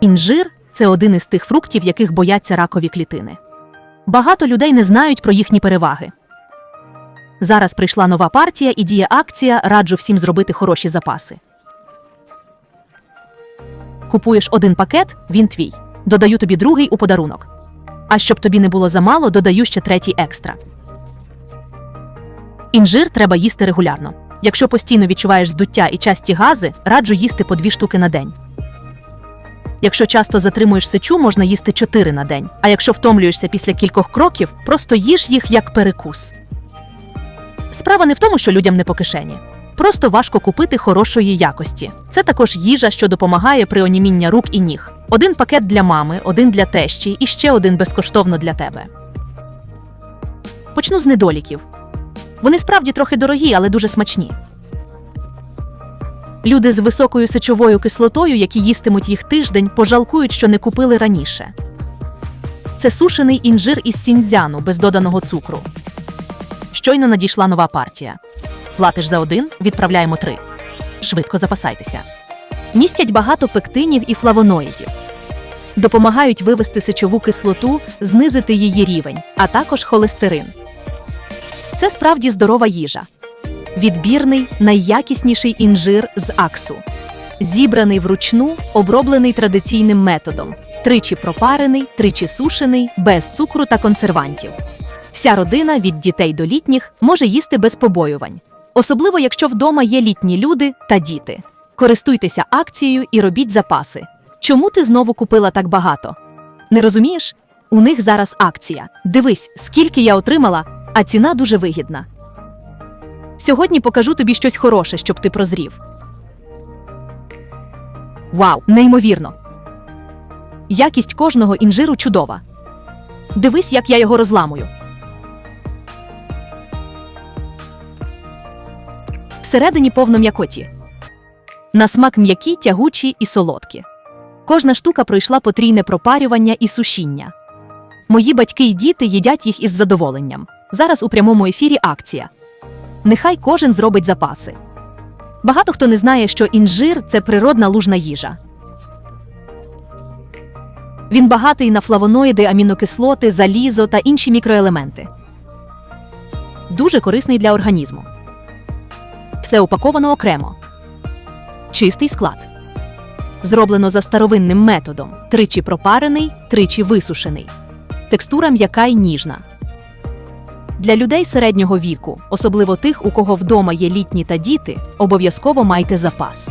Інжир це один із тих фруктів, яких бояться ракові клітини. Багато людей не знають про їхні переваги. Зараз прийшла нова партія і діє акція. Раджу всім зробити хороші запаси. Купуєш один пакет, він твій. Додаю тобі другий у подарунок. А щоб тобі не було замало, додаю ще третій екстра. Інжир треба їсти регулярно. Якщо постійно відчуваєш здуття і часті гази, раджу їсти по дві штуки на день. Якщо часто затримуєш сечу, можна їсти 4 на день. А якщо втомлюєшся після кількох кроків, просто їж їх як перекус. Справа не в тому, що людям не по кишені. Просто важко купити хорошої якості. Це також їжа, що допомагає при оніміння рук і ніг. Один пакет для мами, один для тещі і ще один безкоштовно для тебе. Почну з недоліків. Вони справді трохи дорогі, але дуже смачні. Люди з високою сечовою кислотою, які їстимуть їх тиждень, пожалкують, що не купили раніше. Це сушений інжир із сіньцзяну без доданого цукру. Щойно надійшла нова партія. Платиш за один, відправляємо три. Швидко запасайтеся. Містять багато пектинів і флавоноїдів. Допомагають вивести сечову кислоту, знизити її рівень, а також холестерин. Це справді здорова їжа. Відбірний, найякісніший інжир з аксу. Зібраний вручну, оброблений традиційним методом. Тричі пропарений, тричі сушений, без цукру та консервантів. Вся родина від дітей до літніх може їсти без побоювань. Особливо, якщо вдома є літні люди та діти. Користуйтеся акцією і робіть запаси. Чому ти знову купила так багато? Не розумієш? У них зараз акція. Дивись, скільки я отримала, а ціна дуже вигідна. Сьогодні покажу тобі щось хороше, щоб ти прозрів. Вау, неймовірно! Якість кожного інжиру чудова. Дивись, як я його розламую. Всередині повно м'якоті. На смак м'які, тягучі і солодкі. Кожна штука пройшла потрійне пропарювання і сушіння. Мої батьки й діти їдять їх із задоволенням. Зараз у прямому ефірі акція. Нехай кожен зробить запаси. Багато хто не знає, що інжир це природна лужна їжа. Він багатий на флавоноїди, амінокислоти, залізо та інші мікроелементи. Дуже корисний для організму. Все упаковано окремо. Чистий склад. Зроблено за старовинним методом: тричі пропарений, тричі висушений. Текстура м'яка й ніжна. Для людей середнього віку, особливо тих, у кого вдома є літні та діти, обов'язково майте запас.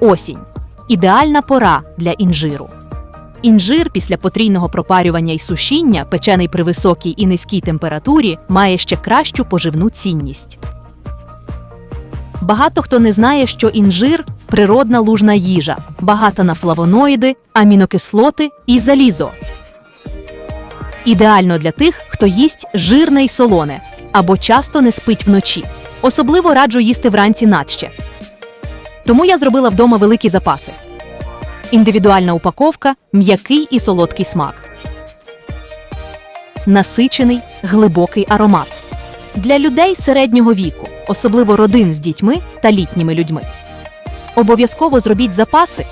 Осінь ідеальна пора для інжиру. Інжир після потрійного пропарювання і сушіння, печений при високій і низькій температурі, має ще кращу поживну цінність. Багато хто не знає, що інжир природна лужна їжа, багата на флавоноїди, амінокислоти і залізо. Ідеально для тих, хто їсть жирне й солоне або часто не спить вночі. Особливо раджу їсти вранці надще. Тому я зробила вдома великі запаси. Індивідуальна упаковка, м'який і солодкий смак. Насичений, глибокий аромат. Для людей середнього віку, особливо родин з дітьми та літніми людьми. Обов'язково зробіть запаси,